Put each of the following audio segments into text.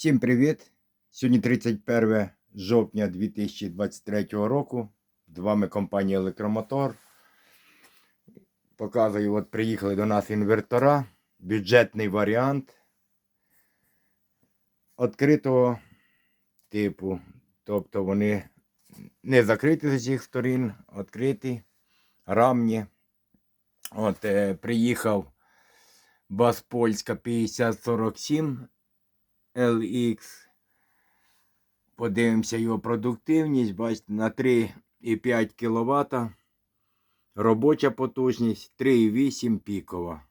Всім привіт! Сьогодні 31 жовтня 2023 року. З вами компанія Електромотор. Показую, от приїхали до нас інвертора. Бюджетний варіант. Відкритого типу. Тобто вони не закриті з усіх сторін, відкриті, рамні. От е, приїхав Бас Польська 5047 LX. Подивимося його продуктивність. Бачите, на 3,5 кВт. Робоча потужність 3,8 пікова.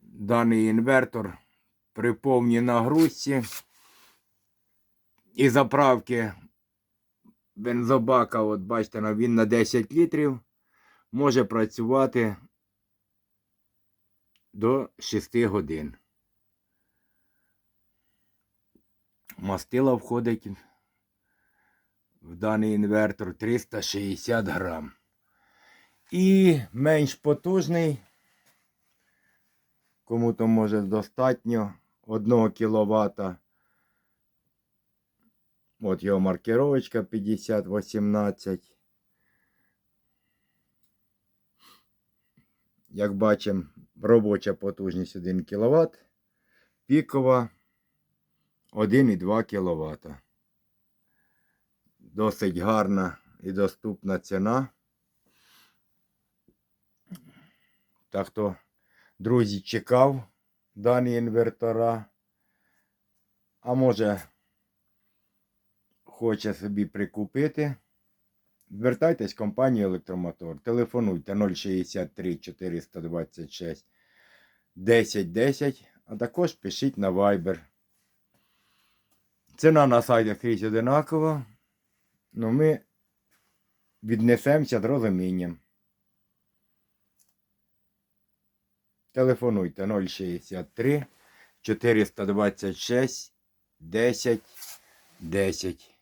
Даний інвертор при повній нагрузці. І заправки бензобака, от бачите, він на 10 літрів. Може працювати до 6 годин. Мастила входить в даний інвертор 360 грам. І менш потужний, кому то може достатньо 1 кВт. От його маркировочка 5018. Як бачимо, робоча потужність 1 кВт, пікова 1,2 кВт. Досить гарна і доступна ціна. Так хто, друзі, чекав дані інвертора. А може, хоче собі прикупити. Звертайтесь в компанію Електромотор. Телефонуйте 063 426 1010, а також пишіть на Viber. Ціна на сайтах скрізь одинакова. Ну ми віднесемося з розумінням. Телефонуйте 063 426 10 10.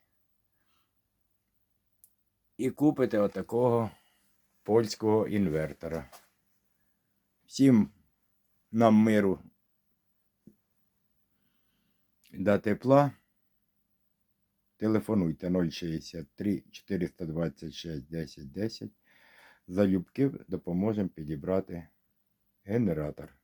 І купите отакого польського інвертора. Всім нам миру до тепла. Телефонуйте 063 426 10 10. Залюбки допоможемо підібрати генератор.